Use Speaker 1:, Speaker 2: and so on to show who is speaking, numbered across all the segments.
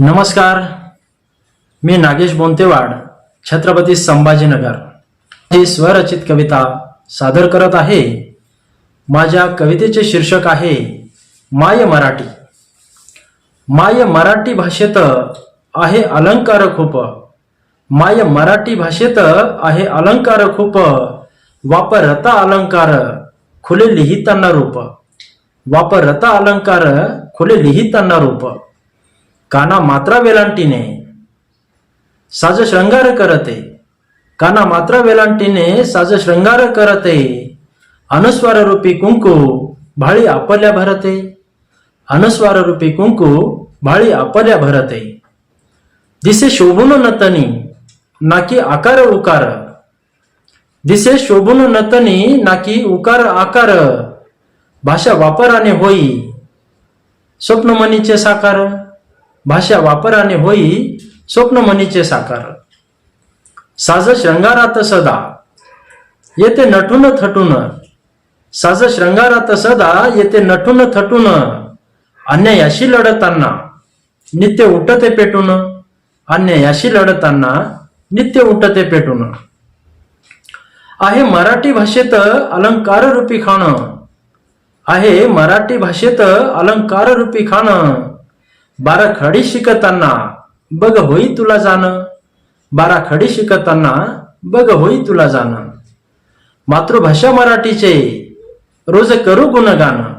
Speaker 1: नमस्कार. मी नागेश बोंतेवाड छत्रपती संभाजीनगर. ही स्वरचित कविता सादर करत आहे. माझ्या कवितेचे शीर्षक आहे माय मराठी. माय मराठी भाषेत आहे अलंकार खूप. माय मराठी भाषेत आहे अलंकार खूप. वापरता अलंकार खुले लिहिताना रूप. वापरता अलंकार खुले लिहिताना रूप. काना मात्रा वेलांटीने. साज शृंगार करते. काना मात्रा वेलांटीने साज शृंगार करते. अनुस्वार रूपी कुंकू भाळी आपल्या भरते. अनुस्वार रूपी कुंकू भाळी आपल्या भरते. दिसे शोभून नतनी नाकी आकार उकार. दिसे शोभून नतनी नाकी उकार आकार. भाषा वापराने होई स्वप्नमनीचे साकार. भाषा वापराने होई स्वप्नमनीचे साकार. साज शृंगारात सदा. येते नटून थटून. साज शृंगारात सदा येते नटून थटून. अन्यायाशी लढताना नित्य उठते पेटून. अन्यायाशी लढताना नित्य उठते पेटून. आहे मराठी भाषेत अलंकार रूपी खाण. आहे मराठी भाषेत अलंकार रूपी खाण. बारा खडी शिकताना बघ होई तुला जाणं. बारा खडी शिकताना बघ होई तुला जाणं. मातृभाषा मराठीचे रोज करू गुणगान.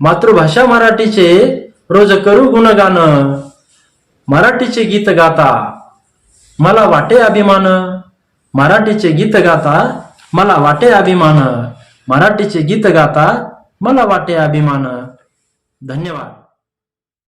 Speaker 1: मातृभाषा मराठीचे रोज करू गुणगान. मराठीचे गीत गाता मला वाटे अभिमान. मराठीचे गीत गाता मला वाटे अभिमान. मराठीचे गीत गाता मला वाटे अभिमान. धन्यवाद.